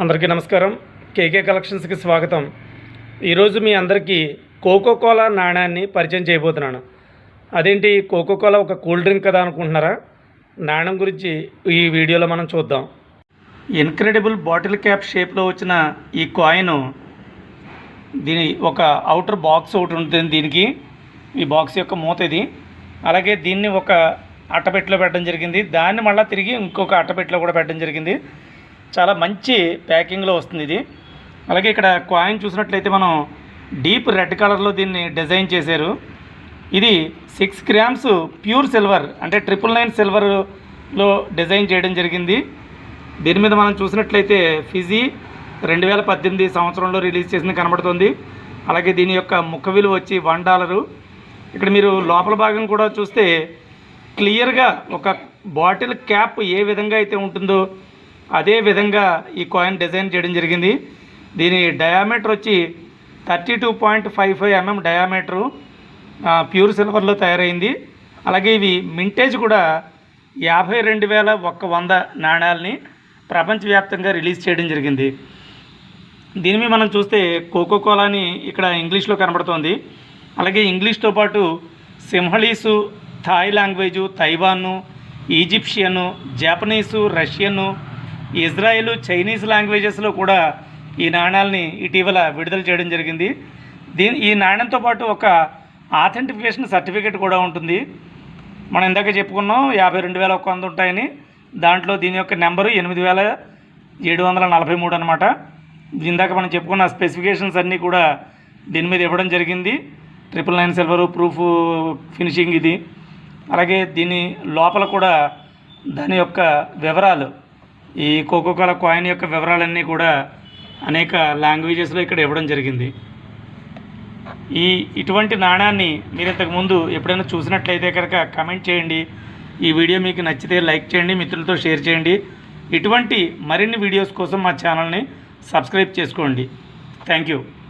అందరికీ నమస్కారం. కేకే కలెక్షన్స్కి స్వాగతం. ఈరోజు మీ అందరికీ కోకో కోలా నాణ్యాన్ని పరిచయం చేయబోతున్నాను. అదేంటి? కోకో కోలా ఒక కూల్ డ్రింక్ కదా అనుకుంటున్నారా? నాణ్యం గురించి ఈ వీడియోలో మనం చూద్దాం. ఇన్క్రెడిబుల్ బాటిల్ క్యాప్ షేప్లో వచ్చిన ఈ కాయిన్ దీని ఒక అవుటర్ బాక్స్ ఒకటి ఉంటుంది దీనికి. ఈ బాక్స్ యొక్క మూత ఇది. అలాగే దీన్ని ఒక అట్టపెట్టెలో పెట్టడం జరిగింది. దాన్ని మళ్ళీ తిరిగి ఇంకొక అట్టపెట్టిలో కూడా పెట్టడం జరిగింది. చాలా మంచి ప్యాకింగ్లో వస్తుంది ఇది. అలాగే ఇక్కడ కాయిన్ చూసినట్లయితే మనం డీప్ రెడ్ కలర్లో దీన్ని డిజైన్ చేశారు. ఇది సిక్స్ గ్రామ్స్ ప్యూర్ సిల్వర్ అంటే ట్రిపుల్ నైన్ సిల్వర్లో డిజైన్ చేయడం జరిగింది. దీని మీద మనం చూసినట్లయితే ఫిజీ రెండు వేల పద్దెనిమిది సంవత్సరంలో రిలీజ్ చేసింది కనబడుతుంది. అలాగే దీని యొక్క ముఖ విలువ వచ్చి వన్ డాలరు. ఇక్కడ మీరు లోపల భాగం కూడా చూస్తే క్లియర్గా ఒక బాటిల్ క్యాప్ ఏ విధంగా అయితే ఉంటుందో అదే విధంగా ఈ కాయిన్ డిజైన్ చేయడం జరిగింది. దీని డయామీటర్ వచ్చి thirty two point five five mm diameter pure సిల్వర్లో తయారైంది. అలాగే ఇవి మింటేజ్ కూడా యాభై రెండు వేల ఒక్క వంద నాణాలని ప్రపంచవ్యాప్తంగా రిలీజ్ చేయడం జరిగింది. దీని మీద మనం చూస్తే కోకో కోలాని ఇక్కడ ఇంగ్లీష్లో కనబడుతోంది. అలాగే ఇంగ్లీష్తో పాటు Sinhalese Thai language Taiwan Egyptian Japanese Russian Israel Chinese లాంగ్వేజెస్లో కూడా ఈ నాణ్యాలని ఇటీవల విడుదల చేయడం జరిగింది. దీని ఈ నాణ్యంతో పాటు ఒక ఆథెంటిఫికేషన్ సర్టిఫికేట్ కూడా ఉంటుంది. మనం ఇందాక చెప్పుకున్నాం యాభై రెండు వేల ఒక వంద ఉంటాయని. దాంట్లో దీని యొక్క నెంబరు ఎనిమిది వేల ఏడు వందల నలభై మూడు అనమాట ఇందాక మనం చెప్పుకున్న స్పెసిఫికేషన్స్ అన్నీ కూడా దీని మీద ఇవ్వడం జరిగింది. Triple nine silver proof finishing ఇది. అలాగే దీని లోపల కూడా దాని యొక్క వివరాలు ఈ కోకోకోలా కాయిన్ యొక్క వివరాలన్నీ కూడా అనేక లాంగ్వేజెస్లో ఇక్కడ ఇవ్వడం జరిగింది. ఈ ఇటువంటి నాణాన్ని మీరు ఇంతకు ముందు ఎప్పుడైనా చూసినట్లయితే కనుక కమెంట్ చేయండి. ఈ వీడియో మీకు నచ్చితే లైక్ చేయండి మిత్రులతో షేర్ చేయండి. ఇటువంటి మరిన్ని వీడియోస్ కోసం మా ఛానల్ని సబ్స్క్రైబ్ చేసుకోండి. Thank you